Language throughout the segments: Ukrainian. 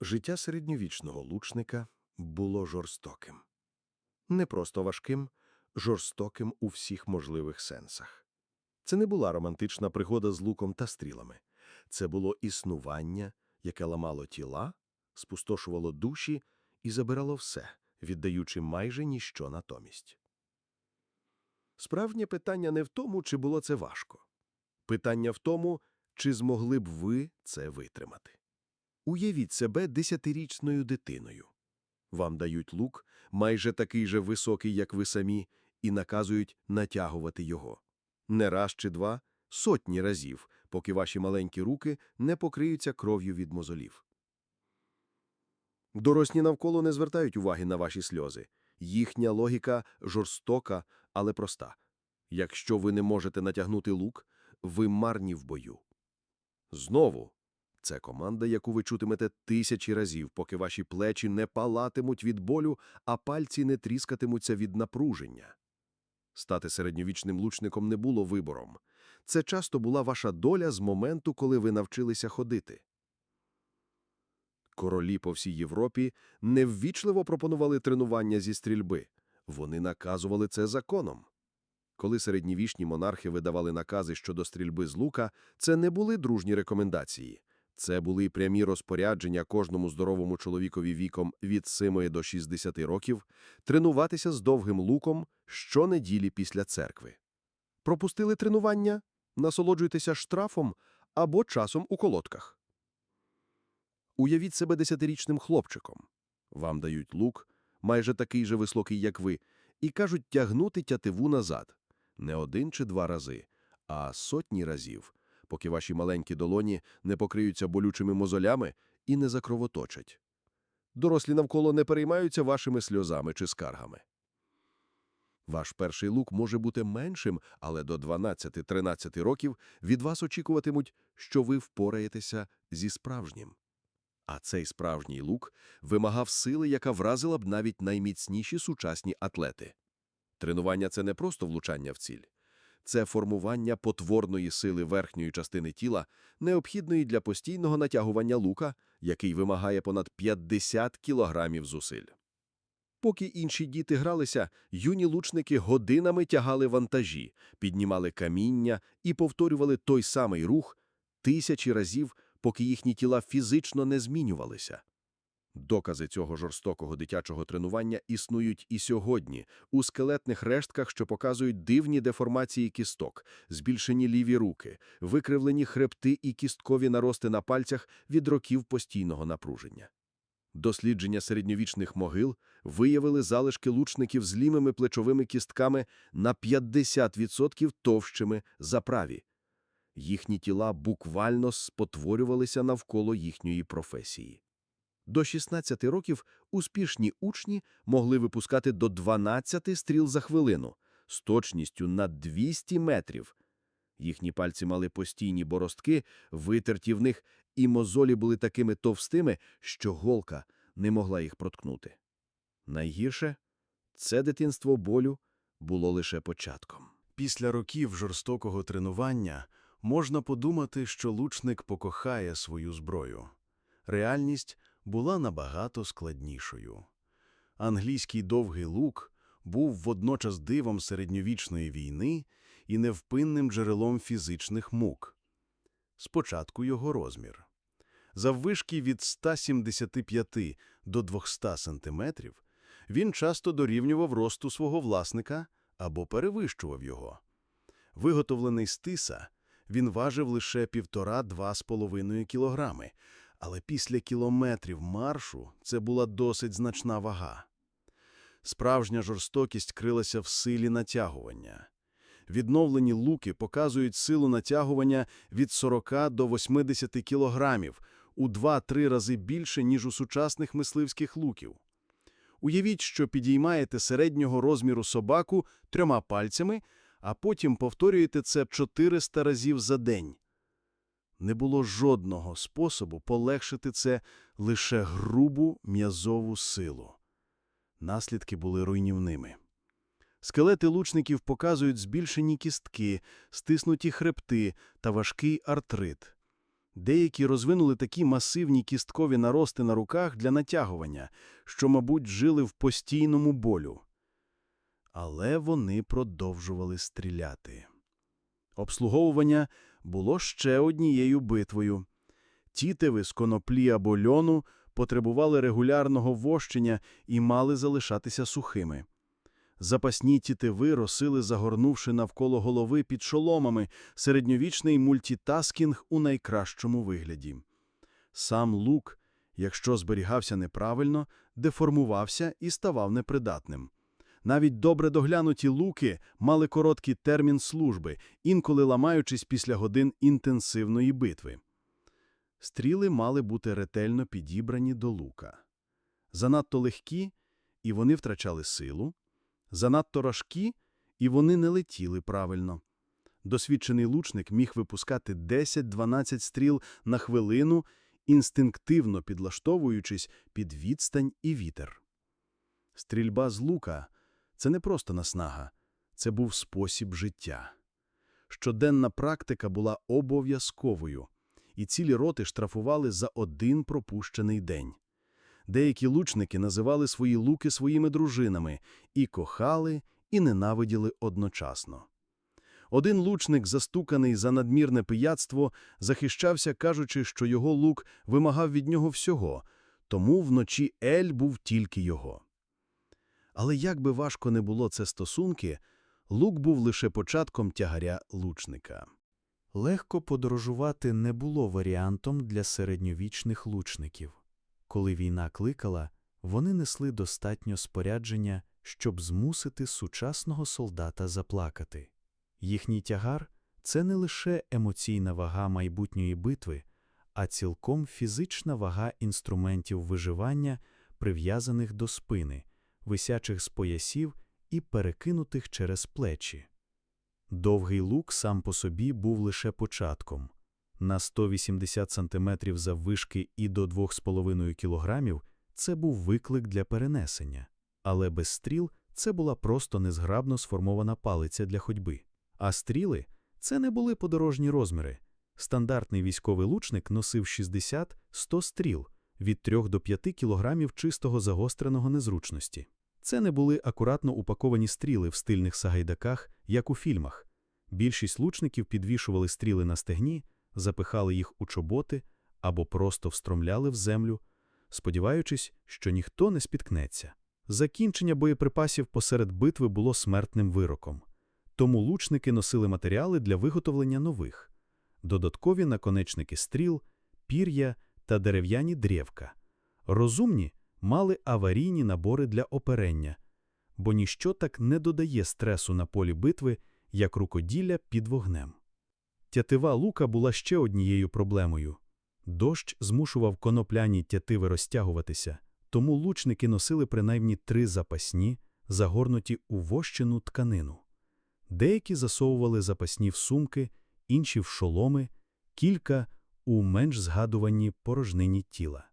Життя середньовічного лучника було жорстоким. Не просто важким, жорстоким у всіх можливих сенсах. Це не була романтична пригода з луком та стрілами. Це було існування, яке ламало тіла, спустошувало душі і забирало все, віддаючи майже ніщо натомість. Справжнє питання не в тому, чи було це важко. Питання в тому, чи змогли б ви це витримати. Уявіть себе десятирічною дитиною. Вам дають лук, майже такий же високий, як ви самі, і наказують натягувати його. Не раз чи два, сотні разів, поки ваші маленькі руки не покриються кров'ю від мозолів. Дорослі навколо не звертають уваги на ваші сльози. Їхня логіка жорстока, але проста. Якщо ви не можете натягнути лук, ви марні в бою. Знову, це команда, яку ви чутимете тисячі разів, поки ваші плечі не палатимуть від болю, а пальці не тріскатимуться від напруження. Стати середньовічним лучником не було вибором. Це часто була ваша доля з моменту, коли ви навчилися ходити. Королі по всій Європі неввічливо пропонували тренування зі стрільби. Вони наказували це законом. Коли середньовічні монархи видавали накази щодо стрільби з лука, це не були дружні рекомендації. Це були прямі розпорядження кожному здоровому чоловікові віком від 7 до 60 років тренуватися з довгим луком щонеділі після церкви. Пропустили тренування? Насолоджуйтеся штрафом або часом у колодках. Уявіть себе десятирічним хлопчиком. Вам дають лук, майже такий же високий, як ви, і кажуть тягнути тятиву назад. Не один чи два рази, а сотні разів, поки ваші маленькі долоні не покриються болючими мозолями і не закровоточать. Дорослі навколо не переймаються вашими сльозами чи скаргами. Ваш перший лук може бути меншим, але до 12-13 років від вас очікуватимуть, що ви впораєтеся зі справжнім. А цей справжній лук вимагав сили, яка вразила б навіть найміцніші сучасні атлети. Тренування – це не просто влучання в ціль. Це формування потворної сили верхньої частини тіла, необхідної для постійного натягування лука, який вимагає понад 50 кілограмів зусиль. Поки інші діти гралися, юні лучники годинами тягали вантажі, піднімали каміння і повторювали той самий рух тисячі разів, поки їхні тіла фізично не змінювалися. Докази цього жорстокого дитячого тренування існують і сьогодні у скелетних рештках, що показують дивні деформації кісток, збільшені ліві руки, викривлені хребти і кісткові нарости на пальцях від років постійного напруження. Дослідження середньовічних могил виявили залишки лучників з лімими плечовими кістками на 50% товщими за праві. Їхні тіла буквально спотворювалися навколо їхньої професії. До 16 років успішні учні могли випускати до 12 стріл за хвилину з точністю на 200 метрів. Їхні пальці мали постійні боростки, витерті в них, і мозолі були такими товстими, що голка не могла їх проткнути. Найгірше – це дитинство болю було лише початком. Після років жорстокого тренування можна подумати, що лучник покохає свою зброю. Реальність була набагато складнішою. Англійський довгий лук був водночас дивом середньовічної війни і невпинним джерелом фізичних мук. Спочатку його розмір. Заввишки від 175 до 200 сантиметрів він часто дорівнював росту свого власника або перевищував його. Виготовлений з тиса, він важив лише 1,5-2,5 кілограми, але після кілометрів маршу це була досить значна вага. Справжня жорстокість крилася в силі натягування. Відновлені луки показують силу натягування від 40 до 80 кілограмів, у 2-3 рази більше, ніж у сучасних мисливських луків. Уявіть, що підіймаєте середнього розміру собаку трьома пальцями, а потім повторюєте це 400 разів за день. Не було жодного способу полегшити це лише грубу м'язову силу. Наслідки були руйнівними. Скелети лучників показують збільшені кістки, стиснуті хребти та важкий артрит. Деякі розвинули такі масивні кісткові нарости на руках для натягування, що, мабуть, жили в постійному болю. Але вони продовжували стріляти. Обслуговування було ще однією битвою. Тітиви з коноплі або льону потребували регулярного вощення і мали залишатися сухими. Запасні тітиви росили, загорнувши навколо голови під шоломами, середньовічний мультітаскінг у найкращому вигляді. Сам лук, якщо зберігався неправильно, деформувався і ставав непридатним. Навіть добре доглянуті луки мали короткий термін служби, інколи ламаючись після годин інтенсивної битви. Стріли мали бути ретельно підібрані до лука. Занадто легкі, і вони втрачали силу, занадто важкі, і вони не летіли правильно. Досвідчений лучник міг випускати 10-12 стріл на хвилину, інстинктивно підлаштовуючись під відстань і вітер. Стрільба з лука – це не просто наснага, це був спосіб життя. Щоденна практика була обов'язковою, і цілі роти штрафували за один пропущений день. Деякі лучники називали свої луки своїми дружинами і кохали, і ненавиділи одночасно. Один лучник, застуканий за надмірне пияцтво, захищався, кажучи, що його лук вимагав від нього всього, тому вночі Ель був тільки його. Але як би важко не було це стосунки, лук був лише початком тягаря лучника. Легко подорожувати не було варіантом для середньовічних лучників. Коли війна кликала, вони несли достатньо спорядження, щоб змусити сучасного солдата заплакати. Їхній тягар – це не лише емоційна вага майбутньої битви, а цілком фізична вага інструментів виживання, прив'язаних до спини, висячих з поясів і перекинутих через плечі. Довгий лук сам по собі був лише початком. На 180 см заввишки і до 2,5 кг це був виклик для перенесення. Але без стріл це була просто незграбно сформована палиця для ходьби. А стріли – це не були подорожні розміри. Стандартний військовий лучник носив 60-100 стріл від 3 до 5 кг чистого загостреного незручності. Це не були акуратно упаковані стріли в стильних сагайдаках, як у фільмах. Більшість лучників підвішували стріли на стегні, запихали їх у чоботи або просто встромляли в землю, сподіваючись, що ніхто не спіткнеться. Закінчення боєприпасів посеред битви було смертним вироком. Тому лучники носили матеріали для виготовлення нових. Додаткові наконечники стріл, пір'я та дерев'яні древка. Розумні мали аварійні набори для оперення, бо ніщо так не додає стресу на полі битви, як рукоділля під вогнем. Тятива лука була ще однією проблемою. Дощ змушував конопляні тятиви розтягуватися, тому лучники носили принаймні три запасні, загорнуті у вощену тканину. Деякі засовували запасні в сумки, інші в шоломи, кілька у менш згадуванні порожнині тіла.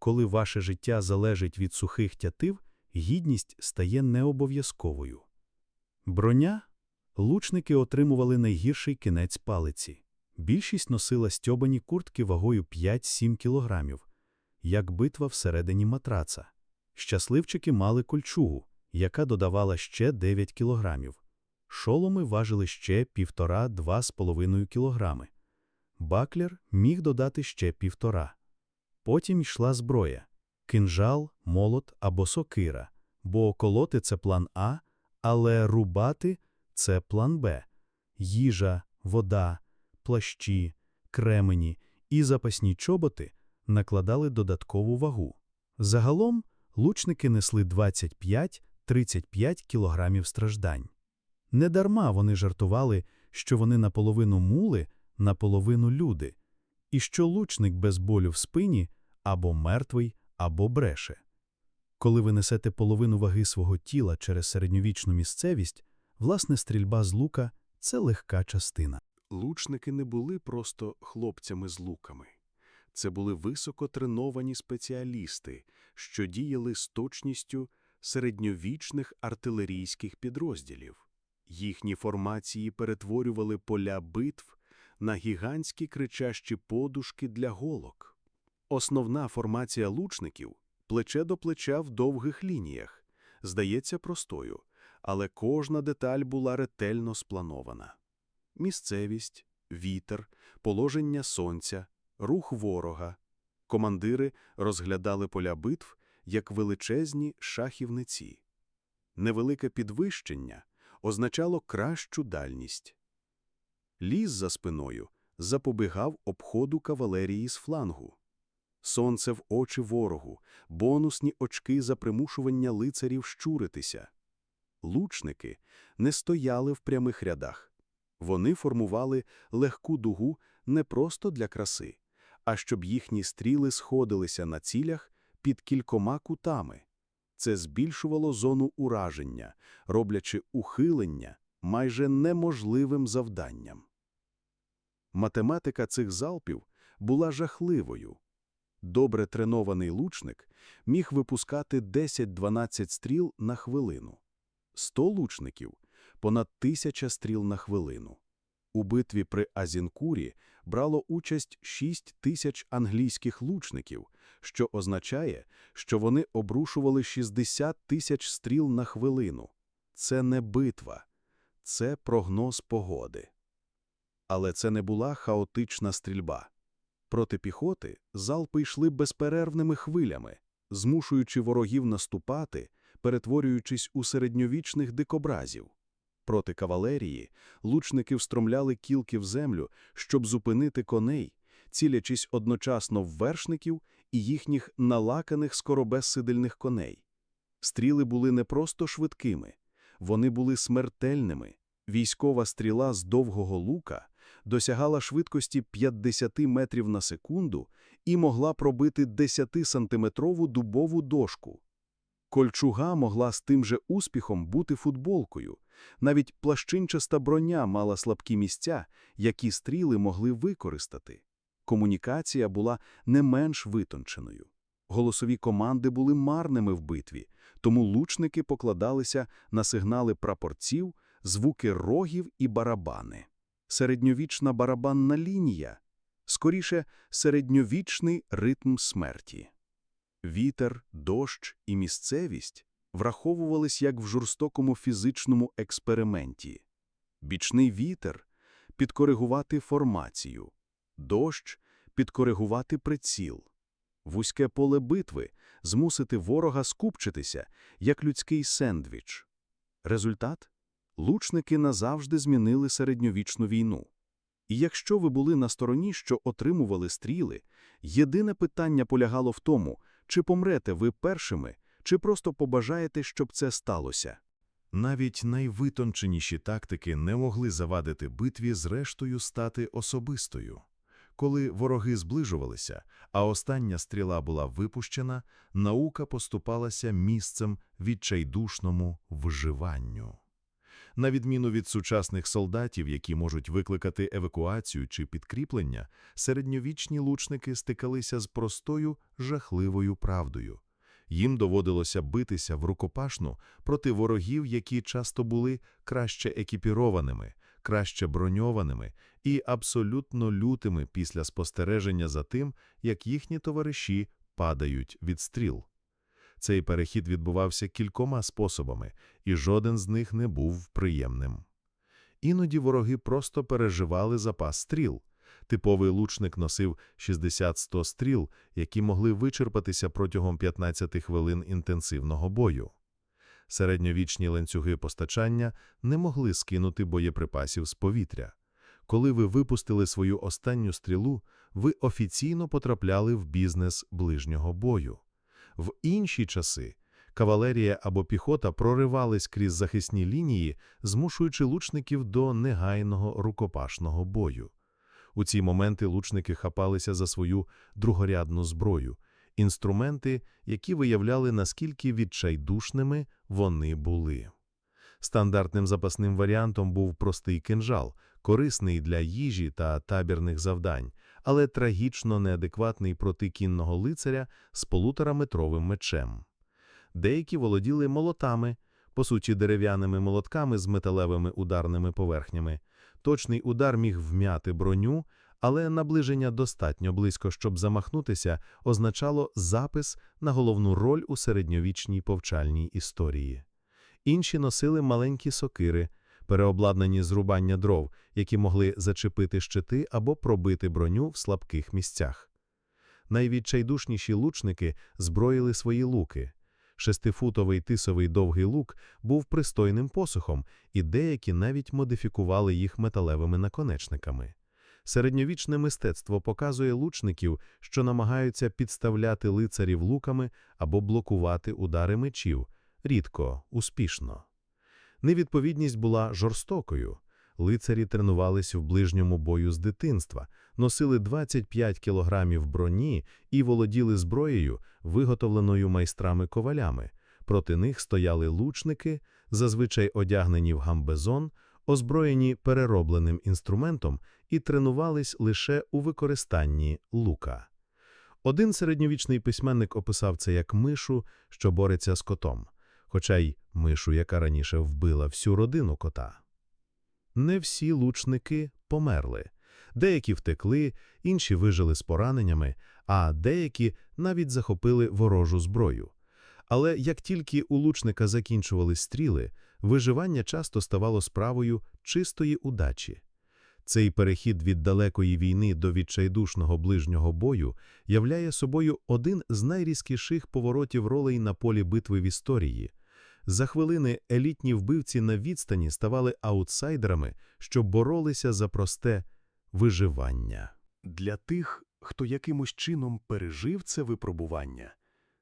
Коли ваше життя залежить від сухих тятив, гідність стає необов'язковою. Броня лучники отримували найгірший кінець палиці. Більшість носила стьобані куртки вагою 5-7 кілограмів, як битва всередині матраца. Щасливчики мали кольчугу, яка додавала ще 9 кілограмів. Шоломи важили ще 1,5-2,5 кілограми. Баклер міг додати ще півтора. Потім йшла зброя – кинжал, молот або сокира, бо колоти – це план А, але рубати – це план Б. Їжа, вода, плащі, кремені і запасні чоботи накладали додаткову вагу. Загалом лучники несли 25-35 кілограмів страждань. Недарма вони жартували, що вони наполовину мули, наполовину люди, і що лучник без болю в спині або мертвий, або бреше. Коли ви несете половину ваги свого тіла через середньовічну місцевість, власне стрільба з лука – це легка частина. Лучники не були просто хлопцями з луками. Це були високотреновані спеціалісти, що діяли з точністю середньовічних артилерійських підрозділів. Їхні формації перетворювали поля битв на гігантські кричащі подушки для голок. Основна формація лучників – плече до плеча в довгих лініях, здається простою, але кожна деталь була ретельно спланована. Місцевість, вітер, положення сонця, рух ворога. Командири розглядали поля битв як величезні шахівниці. Невелике підвищення означало кращу дальність. Ліс за спиною запобігав обходу кавалерії з флангу. Сонце в очі ворогу, бонусні очки за примушування лицарів щуритися. Лучники не стояли в прямих рядах. Вони формували легку дугу не просто для краси, а щоб їхні стріли сходилися на цілях під кількома кутами. Це збільшувало зону ураження, роблячи ухилення майже неможливим завданням. Математика цих залпів була жахливою. Добре тренований лучник міг випускати 10-12 стріл на хвилину. 100 лучників – понад тисяча стріл на хвилину. У битві при Азінкурі брало участь 6 тисяч англійських лучників, що означає, що вони обрушували 60 тисяч стріл на хвилину. Це не битва, це прогноз погоди. Але це не була хаотична стрільба. Проти піхоти залпи йшли безперервними хвилями, змушуючи ворогів наступати, перетворюючись у середньовічних дикобразів. Проти кавалерії лучники встромляли кілки в землю, щоб зупинити коней, цілячись одночасно в вершників і їхніх налаканих скоробезсидельних коней. Стріли були не просто швидкими, вони були смертельними. Військова стріла з довгого лука досягала швидкості 50 метрів на секунду і могла пробити 10-сантиметрову дубову дошку. Кольчуга могла з тим же успіхом бути футболкою. Навіть плащинчаста броня мала слабкі місця, які стріли могли використати. Комунікація була не менш витонченою. Голосові команди були марними в битві, тому лучники покладалися на сигнали прапорців, звуки рогів і барабани. Середньовічна барабанна лінія, скоріше, середньовічний ритм смерті. Вітер, дощ і місцевість враховувались як в жорстокому фізичному експерименті. Бічний вітер – підкоригувати формацію, дощ – підкоригувати приціл, вузьке поле битви – змусити ворога скупчитися, як людський сендвіч. Результат – лучники назавжди змінили середньовічну війну. І якщо ви були на стороні, що отримували стріли, єдине питання полягало в тому, чи помрете ви першими, чи просто побажаєте, щоб це сталося. Навіть найвитонченіші тактики не могли завадити битві зрештою стати особистою. Коли вороги зближувалися, а остання стріла була випущена, наука поступалася місцем відчайдушному вживанню. На відміну від сучасних солдатів, які можуть викликати евакуацію чи підкріплення, середньовічні лучники стикалися з простою жахливою правдою. Їм доводилося битися в рукопашну проти ворогів, які часто були краще екіпірованими, краще броньованими і абсолютно лютими після спостереження за тим, як їхні товариші падають від стріл. Цей перехід відбувався кількома способами, і жоден з них не був приємним. Іноді вороги просто переживали запас стріл. Типовий лучник носив 60-100 стріл, які могли вичерпатися протягом 15 хвилин інтенсивного бою. Середньовічні ланцюги постачання не могли скинути боєприпасів з повітря. Коли ви випустили свою останню стрілу, ви офіційно потрапляли в бізнес ближнього бою. В інші часи кавалерія або піхота проривались крізь захисні лінії, змушуючи лучників до негайного рукопашного бою. У ці моменти лучники хапалися за свою другорядну зброю, інструменти, які виявляли, наскільки відчайдушними вони були. Стандартним запасним варіантом був простий кинжал, корисний для їжі та табірних завдань, але трагічно неадекватний проти кінного лицаря з полутораметровим мечем. Деякі володіли молотами, по суті дерев'яними молотками з металевими ударними поверхнями, Точний удар міг вм'яти броню, але наближення достатньо близько, щоб замахнутися, означало запис на головну роль у середньовічній повчальній історії. Інші носили маленькі сокири, переобладнані з рубання дров, які могли зачепити щити або пробити броню в слабких місцях. Найвідчайдушніші лучники зброїли свої луки. Шестифутовий тисовий довгий лук був пристойним посухом, і деякі навіть модифікували їх металевими наконечниками. Середньовічне мистецтво показує лучників, що намагаються підставляти лицарів луками або блокувати удари мечів, рідко, успішно. Невідповідність була жорстокою. Лицарі тренувались в ближньому бою з дитинства, носили 25 кілограмів броні і володіли зброєю, виготовленою майстрами-ковалями. Проти них стояли лучники, зазвичай одягнені в гамбезон, озброєні переробленим інструментом і тренувались лише у використанні лука. Один середньовічний письменник описав це як мишу, що бореться з котом, хоча й мишу, яка раніше вбила всю родину кота. Не всі лучники померли. Деякі втекли, інші вижили з пораненнями, а деякі навіть захопили ворожу зброю. Але як тільки у лучника закінчували стріли, виживання часто ставало справою чистої удачі. Цей перехід від далекої війни до відчайдушного ближнього бою являє собою один з найрізкіших поворотів ролей на полі битви в історії. За хвилини елітні вбивці на відстані ставали аутсайдерами, що боролися за просте виживання. Для тих, хто якимось чином пережив це випробування,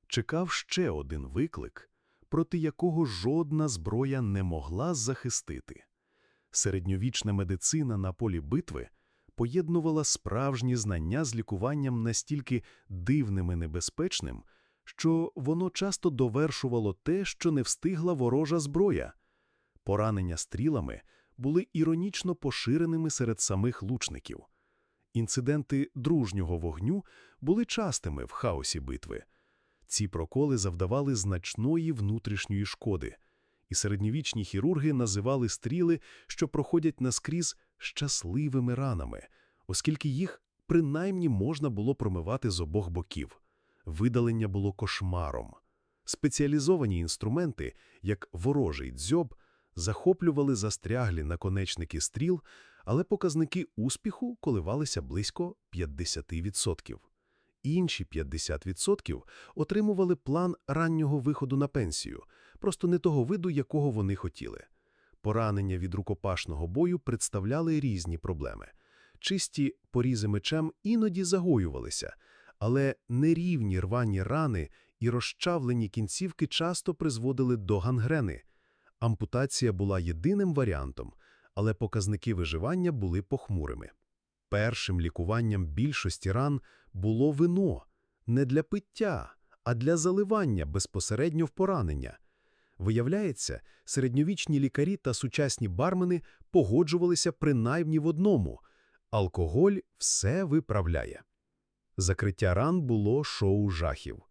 чекав ще один виклик, проти якого жодна зброя не могла захистити. Середньовічна медицина на полі битви поєднувала справжні знання з лікуванням настільки дивним і небезпечним, що воно часто довершувало те, що не встигла ворожа зброя. Поранення стрілами були іронічно поширеними серед самих лучників. Інциденти дружнього вогню були частими в хаосі битви. Ці проколи завдавали значної внутрішньої шкоди, і середньовічні хірурги називали стріли, що проходять наскрізь щасливими ранами, оскільки їх принаймні можна було промивати з обох боків. Видалення було кошмаром. Спеціалізовані інструменти, як ворожий дзьоб, захоплювали застряглі наконечники стріл, але показники успіху коливалися близько 50%. Інші 50% отримували план раннього виходу на пенсію, просто не того виду, якого вони хотіли. Поранення від рукопашного бою представляли різні проблеми. Чисті порізи мечем іноді загоювалися, але нерівні рвані рани і розчавлені кінцівки часто призводили до гангрени. Ампутація була єдиним варіантом, але показники виживання були похмурими. Першим лікуванням більшості ран було вино не для пиття, а для заливання безпосередньо в поранення. Виявляється, середньовічні лікарі та сучасні бармени погоджувалися принаймні в одному – алкоголь все виправляє. Закриття ран було шоу жахів.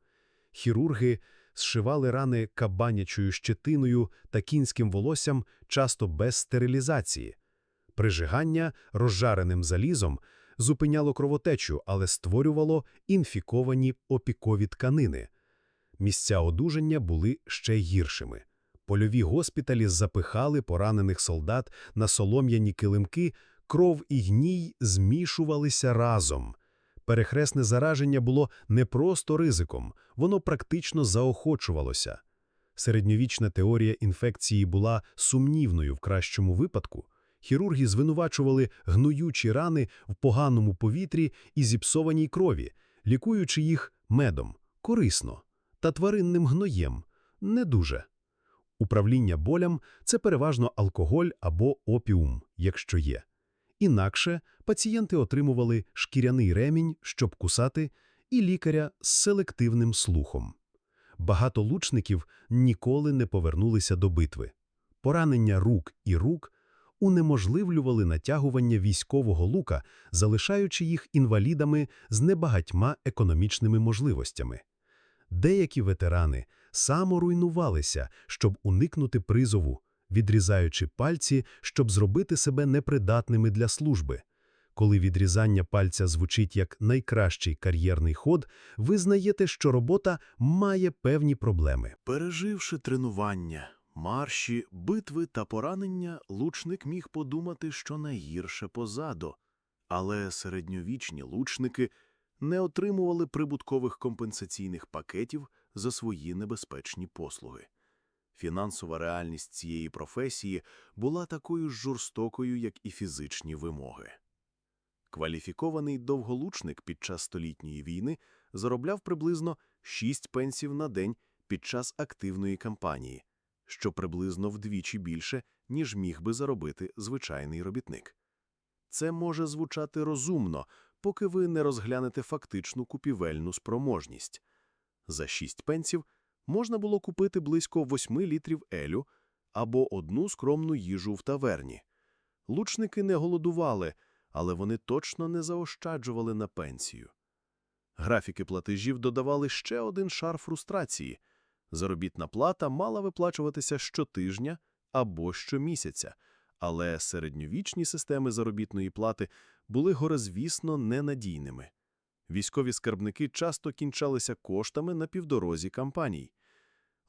Хірурги зшивали рани кабанячою щетиною та кінським волоссям часто без стерилізації. Прижигання розжареним залізом зупиняло кровотечу, але створювало інфіковані опікові тканини. Місця одужання були ще гіршими. Польові госпіталі запихали поранених солдат на солом'яні килимки, кров і гній змішувалися разом. Перехресне зараження було не просто ризиком, воно практично заохочувалося. Середньовічна теорія інфекції була сумнівною в кращому випадку. Хірурги звинувачували гноючі рани в поганому повітрі і зіпсованій крові, лікуючи їх медом, корисно, та тваринним гноєм – не дуже. Управління болям – це переважно алкоголь або опіум, якщо є. Інакше пацієнти отримували шкіряний ремінь, щоб кусати, і лікаря з селективним слухом. Багато лучників ніколи не повернулися до битви. Поранення рук і рук унеможливлювали натягування військового лука, залишаючи їх інвалідами з небагатьма економічними можливостями. Деякі ветерани саморуйнувалися, щоб уникнути призову, відрізаючи пальці, щоб зробити себе непридатними для служби. Коли відрізання пальця звучить як найкращий кар'єрний ход, ви знаєте, що робота має певні проблеми. Переживши тренування, марші, битви та поранення, лучник міг подумати, що найгірше позаду. Але середньовічні лучники не отримували прибуткових компенсаційних пакетів за свої небезпечні послуги. Фінансова реальність цієї професії була такою ж жорстокою, як і фізичні вимоги. Кваліфікований довголучник під час столітньої війни заробляв приблизно 6 пенсів на день під час активної кампанії, що приблизно вдвічі більше, ніж міг би заробити звичайний робітник. Це може звучати розумно, поки ви не розглянете фактичну купівельну спроможність. За 6 пенсів можна було купити близько 8 літрів елю або одну скромну їжу в таверні. Лучники не голодували, але вони точно не заощаджували на пенсію. Графіки платежів додавали ще один шар фрустрації. Заробітна плата мала виплачуватися щотижня або щомісяця, але середньовічні системи заробітної плати були горозвісно ненадійними. Військові скарбники часто кінчалися коштами на півдорозі кампаній.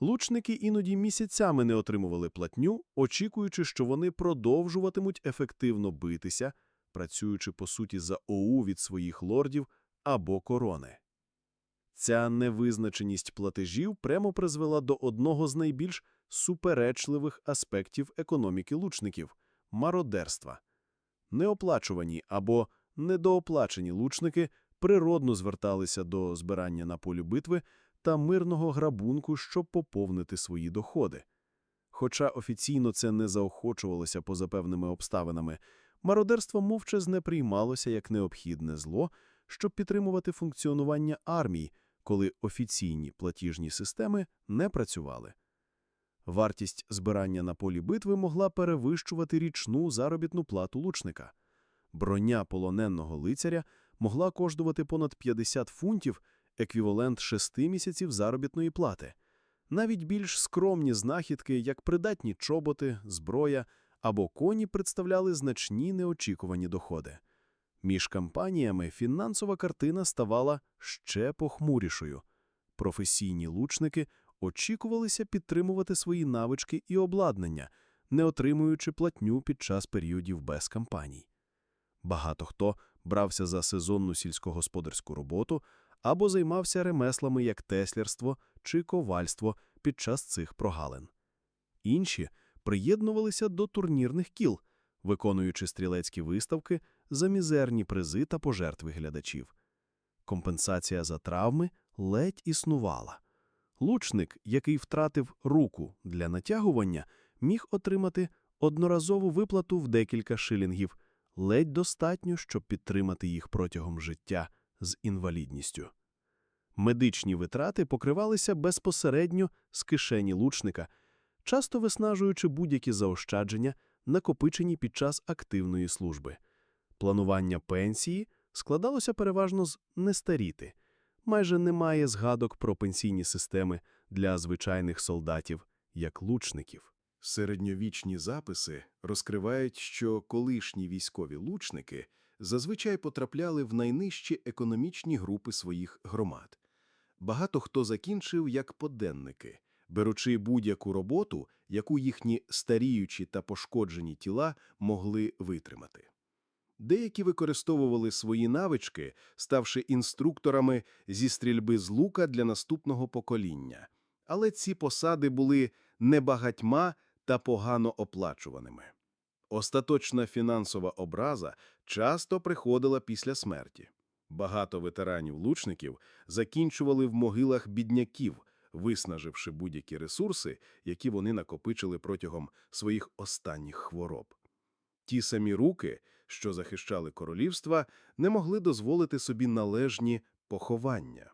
Лучники іноді місяцями не отримували платню, очікуючи, що вони продовжуватимуть ефективно битися, працюючи по суті за ОУ від своїх лордів або корони. Ця невизначеність платежів прямо призвела до одного з найбільш суперечливих аспектів економіки лучників – мародерства. Неоплачувані або недооплачені лучники природно зверталися до збирання на полі битви та мирного грабунку, щоб поповнити свої доходи. Хоча офіційно це не заохочувалося поза певними обставинами, мародерство мовчазне не приймалося як необхідне зло, щоб підтримувати функціонування армій, коли офіційні платіжні системи не працювали. Вартість збирання на полі битви могла перевищувати річну заробітну плату лучника. Броня полоненого лицаря могла коштувати понад 50 фунтів, еквівалент 6 місяців заробітної плати. Навіть більш скромні знахідки, як придатні чоботи, зброя або коні, представляли значні неочікувані доходи. Між кампаніями фінансова картина ставала ще похмурішою. Професійні лучники очікувалися підтримувати свої навички і обладнання, не отримуючи платню під час періодів без кампаній. Багато хто брався за сезонну сільськогосподарську роботу або займався ремеслами як теслярство чи ковальство під час цих прогалин. Інші приєднувалися до турнірних кіл, виконуючи стрілецькі виставки за мізерні призи та пожертви глядачів. Компенсація за травми ледь існувала. Лучник, який втратив руку для натягування, міг отримати одноразову виплату в декілька шилінгів, ледь достатньо, щоб підтримати їх протягом життя з інвалідністю. Медичні витрати покривалися безпосередньо з кишені лучника, часто виснажуючи будь-які заощадження, накопичені під час активної служби. Планування пенсії складалося переважно з «нестаріти». Майже немає згадок про пенсійні системи для звичайних солдатів, як лучників. Середньовічні записи розкривають, що колишні військові лучники зазвичай потрапляли в найнижчі економічні групи своїх громад. Багато хто закінчив як поденники, беручи будь-яку роботу, яку їхні старіючі та пошкоджені тіла могли витримати. Деякі використовували свої навички, ставши інструкторами зі стрільби з лука для наступного покоління. Але ці посади були небагатьма та погано оплачуваними. Остаточна фінансова образа часто приходила після смерті. Багато ветеранів-лучників закінчували в могилах бідняків, виснаживши будь-які ресурси, які вони накопичили протягом своїх останніх хвороб. Ті самі руки, що захищали королівства, не могли дозволити собі належні поховання.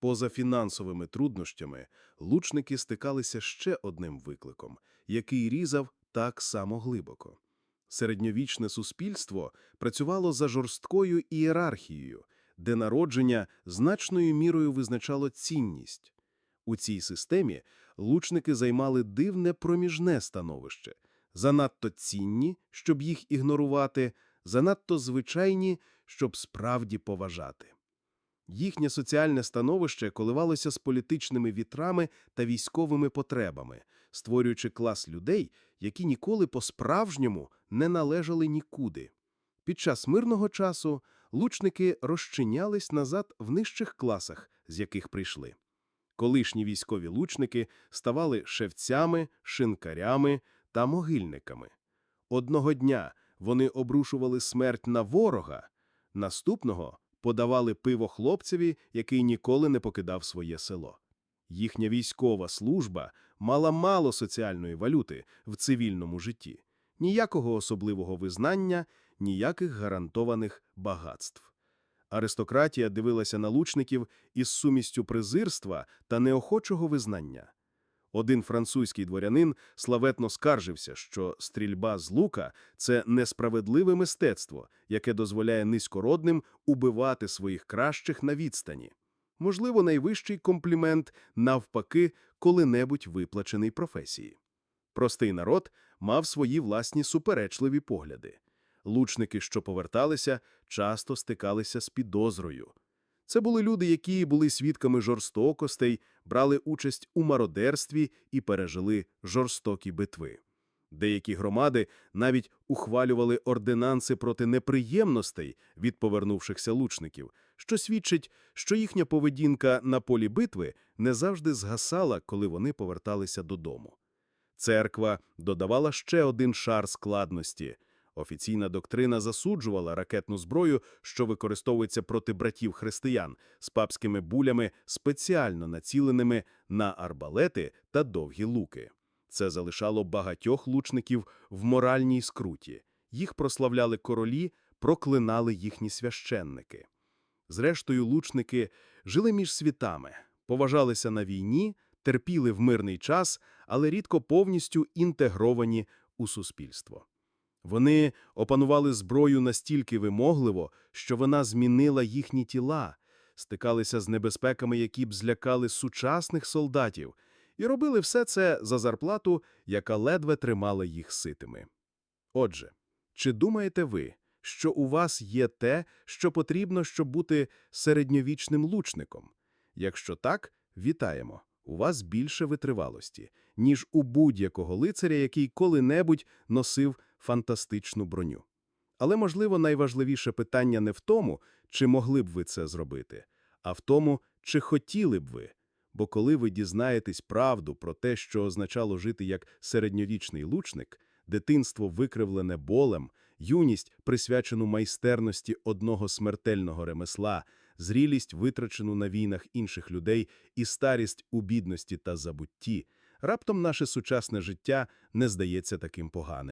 Поза фінансовими труднощами лучники стикалися ще одним викликом, який різав так само глибоко. Середньовічне суспільство працювало за жорсткою ієрархією, де народження значною мірою визначало цінність. У цій системі лучники займали дивне проміжне становище. Занадто цінні, щоб їх ігнорувати, занадто звичайні, щоб справді поважати. Їхнє соціальне становище коливалося з політичними вітрами та військовими потребами, створюючи клас людей, які ніколи по-справжньому не належали нікуди. Під час мирного часу лучники розчинялись назад в нижчих класах, з яких прийшли. Колишні військові лучники ставали шевцями, шинкарями та могильниками. Одного дня вони обрушували смерть на ворога, наступного подавали пиво хлопцеві, який ніколи не покидав своє село. Їхня військова служба мала мало соціальної валюти в цивільному житті, ніякого особливого визнання, ніяких гарантованих багатств. Аристократія дивилася на лучників із сумістю презирства та неохочого визнання. Один французький дворянин славетно скаржився, що стрільба з лука – це несправедливе мистецтво, яке дозволяє низькородним убивати своїх кращих на відстані. Можливо, найвищий комплімент, навпаки, коли-небудь виплачений професії. Простий народ мав свої власні суперечливі погляди. Лучники, що поверталися, часто стикалися з підозрою. Це були люди, які були свідками жорстокостей, брали участь у мародерстві і пережили жорстокі битви. Деякі громади навіть ухвалювали ординанси проти неприємностей від повернувшихся лучників, що свідчить, що їхня поведінка на полі битви не завжди згасала, коли вони поверталися додому. Церква додавала ще один шар складності. Офіційна доктрина засуджувала ракетну зброю, що використовується проти братів-християн, з папськими булями, спеціально націленими на арбалети та довгі луки. Це залишало багатьох лучників в моральній скруті. Їх прославляли королі, проклинали їхні священники. Зрештою, лучники жили між світами, поважалися на війні, терпіли в мирний час, але рідко повністю інтегровані у суспільство. Вони опанували зброю настільки вимогливо, що вона змінила їхні тіла, стикалися з небезпеками, які б злякали сучасних солдатів, і робили все це за зарплату, яка ледве тримала їх ситими. Отже, чи думаєте ви, що у вас є те, що потрібно, щоб бути середньовічним лучником? Якщо так, вітаємо. У вас більше витривалості, ніж у будь-якого лицаря, який коли-небудь носив фантастичну броню. Але, можливо, найважливіше питання не в тому, чи могли б ви це зробити, а в тому, чи хотіли б ви. Бо коли ви дізнаєтесь правду про те, що означало жити як середньовічний лучник, дитинство викривлене болем, юність, присвячену майстерності одного смертельного ремесла, зрілість, витрачену на війнах інших людей, і старість у бідності та забутті, раптом наше сучасне життя не здається таким поганим.